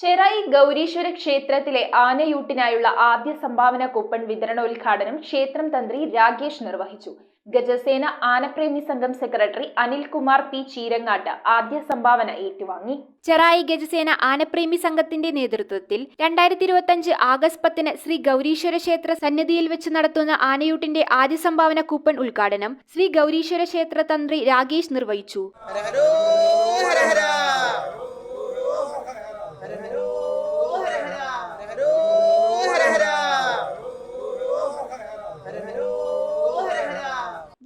ചെറായി ഗൗരീശ്വര ക്ഷേത്രത്തിലെ ആനയൂട്ടിനായുള്ള ആദ്യ സംഭാവന കൂപ്പൺ വിതരണോദ്ഘാടനം ക്ഷേത്രം തന്ത്രി രാഗേഷ് നിർവഹിച്ചു. ഗജസേന ആനപ്രേമി സംഘം സെക്രട്ടറി അനിൽകുമാർ പി ചീരങ്ങാട്ട് ആദ്യ സംഭാവന ഏറ്റുവാങ്ങി. ചെറായി ഗജസേന ആനപ്രേമി സംഘത്തിന്റെ നേതൃത്വത്തിൽ രണ്ടായിരത്തി ഇരുപത്തിയഞ്ച് ആഗസ്റ്റ് പത്തിന് ശ്രീ ഗൗരീശ്വര ക്ഷേത്ര സന്നിധിയിൽ വെച്ച് നടത്തുന്ന ആനയൂട്ടിന്റെ ആദ്യ സംഭാവന കൂപ്പൺ ഉദ്ഘാടനം ശ്രീ ഗൗരീശ്വര ക്ഷേത്ര തന്ത്രി രാഗേഷ് നിർവഹിച്ചു. ഹര ഹരോ ഹര ഹര ഹര ഹരോ ഹര ഹര ഹര ഹരോ ഹര ഹര ഹര ഹരോ ഹര ഹര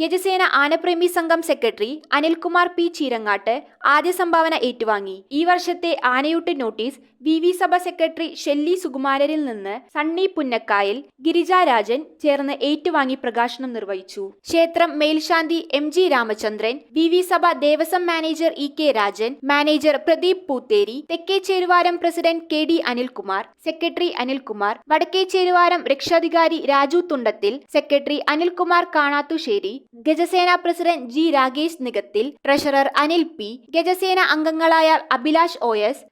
ഗജസേന ആനപ്രേമി സംഘം സെക്രട്ടറി അനിൽകുമാർ പി ചീരങ്ങാട്ട് ആദ്യ സംഭാവന ഏറ്റുവാങ്ങി. ഈ വർഷത്തെ ആനയൂട്ട് notice V V Sabha secretary Shelly സുകുമാരരിൽ നിന്ന് സണ്ണി പുന്നക്കായൽ ഗിരിജ രാജൻ ചേർന്ന് ഏറ്റുവാങ്ങി പ്രകാശനം നിർവഹിച്ചു. ക്ഷേത്രം മേൽശാന്തി M G Ramachandran V V Sabha Devaswom manager E K Rajan manager Pradeep Poothery തെക്കേ Cheruvaram president K D Anilkumar secretary Anilkumar വടക്കേ ചേരുവാരം രക്ഷാധികാരി Raju Thundathil secretary Anilkumar Kanathussery Gajasena president G Rakesh Nikathil treasurer Anil P Gajasena അംഗങ്ങളായ Abhilash O S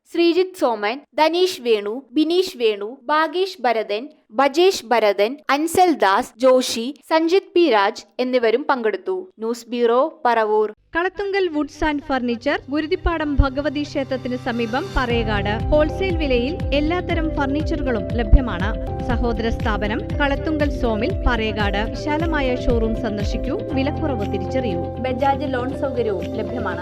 Soman Dhaneesh Venu Bineesh Venu Bhagesh Bharathan Bajesh Bharathan Ansal Das Joshi Sanjith P Raj എന്നിവരും പങ്കെടുത്തു. News bureau Paravur. Kalathunkal woods and furniture Guruthippadam Bhagavathi ക്ഷേത്രത്തിന് സമീപം Parayakad. Wholesale വിലയിൽ എല്ലാത്തരം ഫർണിച്ചറുകളും ലഭ്യമാണ്. സഹോദര സ്ഥാപനം കളത്തുങ്കൽ സോമിൽ പറയകാട്. വിശാലമായ ഷോറൂം സന്ദർശിക്കൂ. വിലക്കുറവ് തിരിച്ചറിയൂ. ബജാജ് ലോൺ സൗകര്യവും ലഭ്യമാണ്.